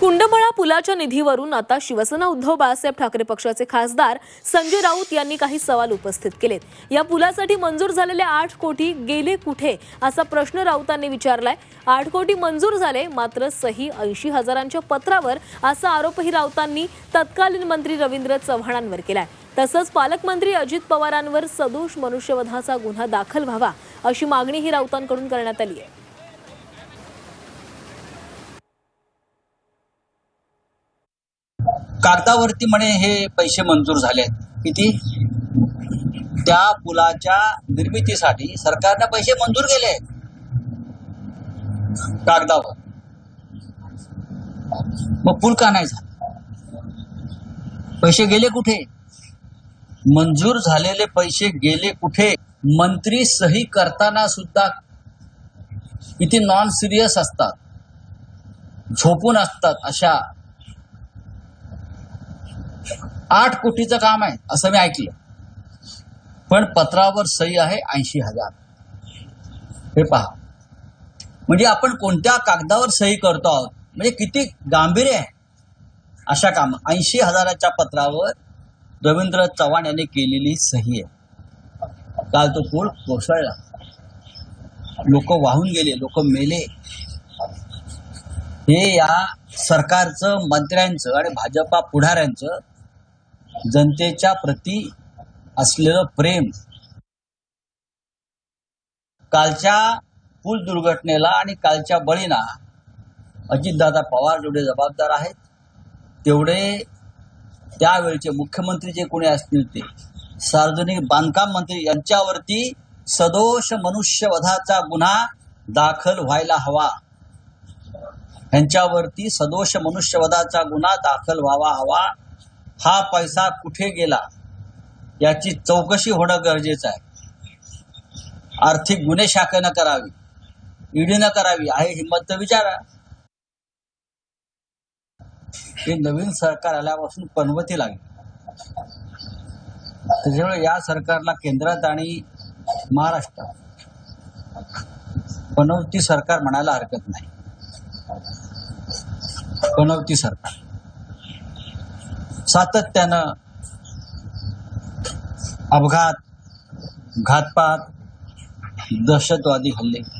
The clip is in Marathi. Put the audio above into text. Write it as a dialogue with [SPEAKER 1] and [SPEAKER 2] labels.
[SPEAKER 1] कुंडमळा पुलाच्या निधीवरून आता शिवसेना उद्धव बाळासाहेब ठाकरे पक्षाचे खासदार संजय राऊत यांनी काही सवाल उपस्थित केलेत. या पुलासाठी मंजूर झालेले आठ कोटी गेले कुठे? असा प्रश्न राऊतांनी विचारलाय. आठ कोटी मंजूर झाले मात्र सही ऐंशी हजारांच्या पत्रावर असा आरोपही राऊतांनी तत्कालीन मंत्री रवींद्र चव्हाणांवर केलाय. तसंच पालकमंत्री अजित पवारांवर सदोष मनुष्यवधाचा गुन्हा दाखल व्हावा अशी मागणीही राऊतांकडून करण्यात आली आहे
[SPEAKER 2] कागदावरती म्हणे हे पैसे मंजूर झाले आहेत. किती? त्या पुलाच्या निर्मितीसाठी सरकारने पैसे मंजूर केले आहेत. कागदावर. मग पूल का नाही झाला? पैसे गेले कुठे? मंजूर झालेले पैसे गेले कुठे? मंत्री सही करताना सुद्धा किती नॉन सिरियस असतात. झोपून असतात अशा आठ कोटीचं काम आहे असं मी ऐकलं. पण पत्रावर सही आहे ऐंशी हजार. हे पहा. म्हणजे आपण कोणत्या कागदावर सही करतो आहोत? म्हणजे किती गांभीर्य आहे? अशा काम ऐंशी हजाराच्या पत्रावर रवींद्र चव्हाण यांनी केलेली सही आहे. काल तो पूल कोसळला. लोक वाहून गेले लोक मेले. हे या सरकारचं मंत्र्यांचं आणि भाजपा पुढाऱ्यांचं जनतेच्या प्रती असलेलं प्रेम. कालच्या पूल दुर्घटनेला आणि कालच्या बळीना अजितदादा पवार जेवढे जबाबदार आहेत तेवढे त्यावेळचे मुख्यमंत्री जे कोणी असतील ते. सार्वजनिक बांधकाम मंत्री यांच्यावरती सदोष मनुष्यवधाचा गुन्हा दाखल व्हायला हवा. ह्यांच्यावरती सदोष मनुष्यवधाचा गुन्हा दाखल व्हावा हवा. हा पैसा कुठे गेला? याची चौकशी होणं गरजेचं आहे. आर्थिक गुन्हे शाखेनं करावी. ईडीनं करावी. आहे हिंमत तर विचारा. हे नवीन सरकार आल्यापासून पनवती लागली. त्याच्यामुळे या सरकारला केंद्रात आणि महाराष्ट्रात पनवती सरकार म्हणायला हरकत नाही. बनवती सरकार. सातत्यानं अपघात घातपात दहशतवादी हल्ले.